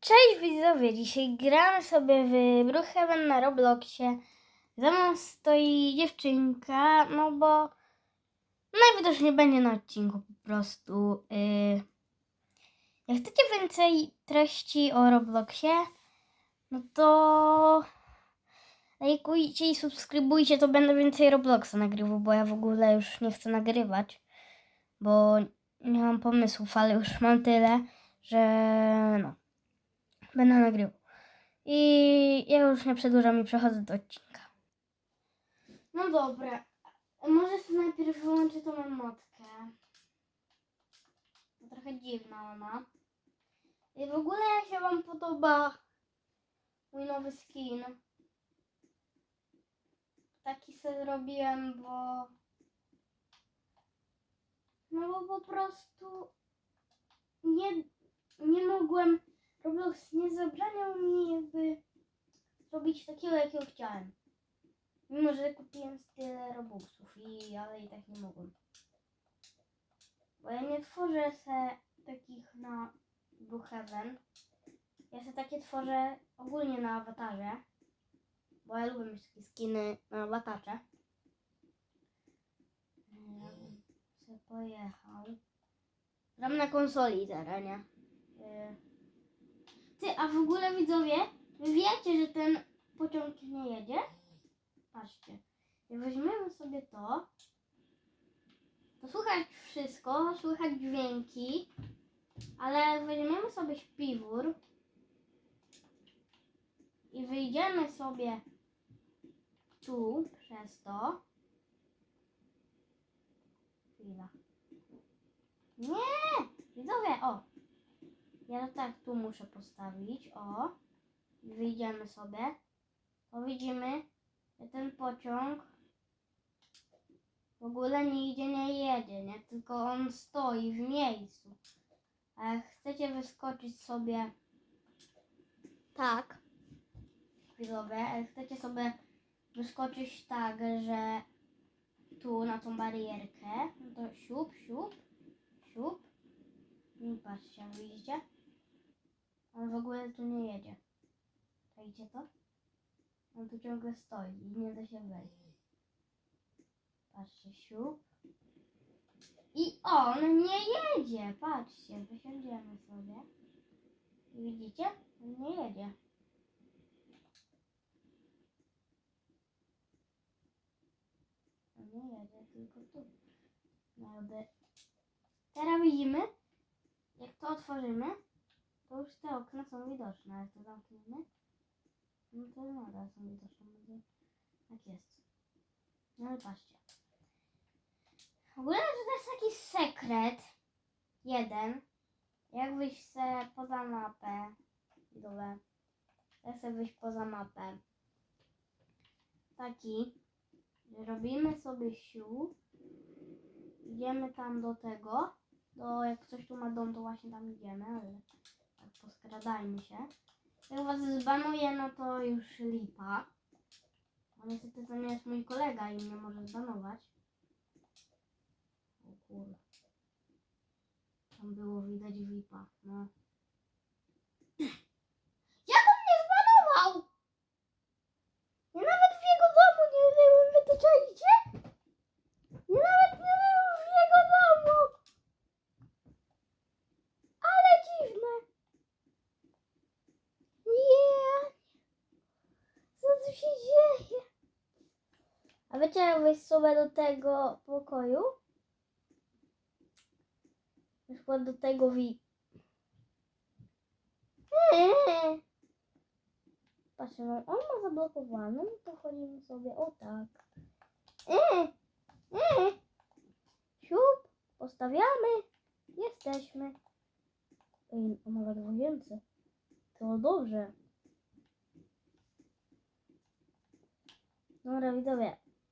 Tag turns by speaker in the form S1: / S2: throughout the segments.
S1: Cześć widzowie, dzisiaj gramy sobie w Brookhaven na Robloxie. Za mną stoi dziewczynka, no bo najwidoczniej będzie na odcinku po prostu. Yy. Jak chcecie więcej treści o Robloxie, no to lajkujcie i subskrybujcie, to będę więcej Robloxa nagrywał, bo ja w ogóle już nie chcę nagrywać, bo nie mam pomysłów, ale już mam tyle, że no będę nagrywał. I ja już nie przedłużam i przechodzę do odcinka. No dobra. Może sobie najpierw wyłączę tą emotkę. Trochę dziwna ona. I w ogóle jak się wam podoba mój nowy skin. Taki sobie zrobiłem, bo no bo po prostu nie, nie mogłem Roblox nie zabraniał mi jakby robić takiego, jakiego chciałem. Mimo, że kupiłem tyle Robuxów, i, ale i tak nie mogłem. Bo ja nie tworzę se takich na Brookhaven. Ja se takie tworzę ogólnie na awatarze. Bo ja lubię mieć takie skiny na awatarze. Ja bym se pojechał. Gram na konsoli teraz, nie? Yy. Ty, a w ogóle widzowie, wiecie, że ten pociąg nie jedzie? Patrzcie. Weźmiemy sobie to, to słychać wszystko, słychać dźwięki, ale weźmiemy sobie śpiwór i wyjdziemy sobie tu przez to. Chwila. Nie! Widzowie, o! Ja to tak tu muszę postawić, o. Wyjdziemy sobie. To widzimy, że ten pociąg w ogóle nigdzie nie jedzie, nie? Tylko on stoi w miejscu. A jak chcecie wyskoczyć sobie tak, chwilowe, jak chcecie sobie wyskoczyć tak, że tu na tą barierkę, no to siup, siup, siup. I patrzcie, widzicie? On w ogóle tu nie jedzie. Czajcie to? On tu ciągle stoi i nie da się wejść. Patrzcie, siup. I on nie jedzie. Patrzcie, wysiądziemy sobie. Widzicie? On nie jedzie. On nie jedzie, tylko tu. Jakby. Teraz widzimy, jak to otworzymy, to już te okna są widoczne, ale to zamkniemy, no to nadal są widoczne. Będzie tak jest. No ale patrzcie. W ogóle, to jest taki sekret. Jeden. Jak wyjść se poza mapę. Dole. Jak sobie wyjść poza mapę. Taki. Robimy sobie sił. Idziemy tam do tego. Do, jak ktoś tu ma dom, to właśnie tam idziemy, ale poskradajmy się. Jak was zbanuje, no to już lipa. Bo niestety to nie jest mój kolega i mnie może zbanować. O kurde. Tam było widać VIPa, no. Jak on mnie zbanował? Ja nawet w jego domu nie byłem, wy to czajcie? Ja nawet nie byłem w jego domu. Ale dziwne. Nie. Co tu się dzieje? Sobie do tego pokoju? Na przykład do tego wi... Eee. No on ma zablokowane, to chodzimy sobie o tak. Eee. Eee. Siup, postawiamy, jesteśmy. Ej, on ma dwójce. To dobrze. Dobra, widzowie.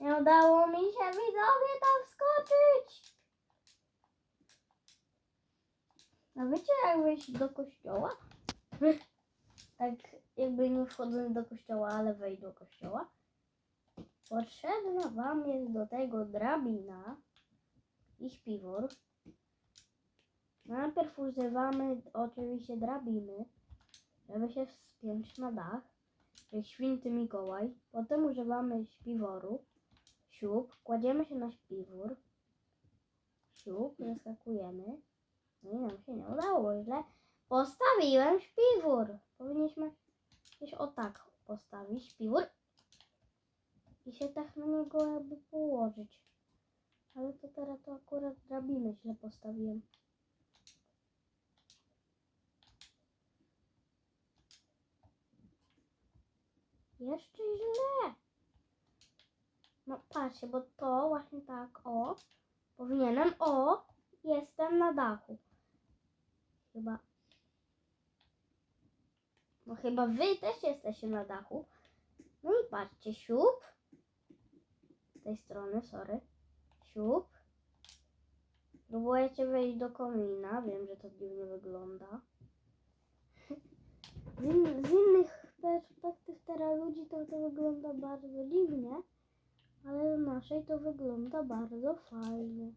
S1: Nie udało mi się widzowie tam wskoczyć. A wiecie jak wejść do kościoła? tak jakby nie wchodząc do kościoła, ale wejść do kościoła. Potrzebna wam jest do tego drabina i śpiwór. Najpierw używamy oczywiście drabiny, żeby się wspiąć na dach, jak święty Mikołaj. Potem używamy śpiworu, siup, kładziemy się na śpiwór, siup, zaskakujemy. No i nam się nie udało, źle postawiłem śpiwór. Powinniśmy gdzieś o tak postawić śpiwór i się tak na niego jakby położyć. Ale to teraz to akurat drabinę źle postawiłem. Jeszcze źle. No patrzcie, bo to właśnie tak, o, powinienem, o, jestem na dachu. Chyba. No chyba wy też jesteście na dachu. No i patrzcie, siup. Z tej strony, sorry. Siup. Próbujecie wejść do komina. Wiem, że to dziwnie wygląda. Z, in, z innych perspektyw teraz ludzi to, to wygląda bardzo dziwnie, ale naszej to wygląda bardzo fajnie.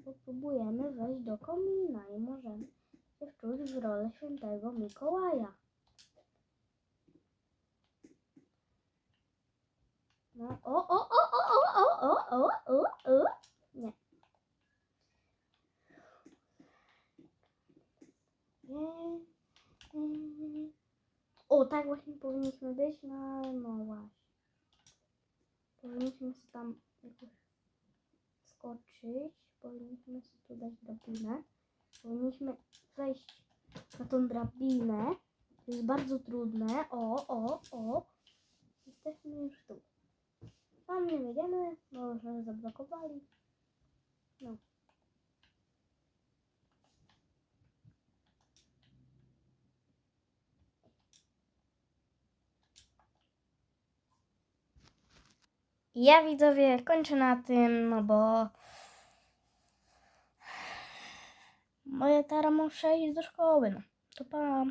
S1: Bo próbujemy wejść do komina i możemy się wczuć w rolę świętego Mikołaja. No, o, o, o, o, o, o, o, o, o, o. Nie. O, tak właśnie powinniśmy być, no, no właśnie. Powinniśmy tam jakoś skoczyć, powinniśmy tu dać drabinę. Powinniśmy wejść na tą drabinę. To jest bardzo trudne. O, o, o. Jesteśmy już tu. Tam nie wejdziemy, bo już nas zablokowali. No. Ja widzowie kończę na tym, no bo moja tara muszę iść do szkoły. No. To pa.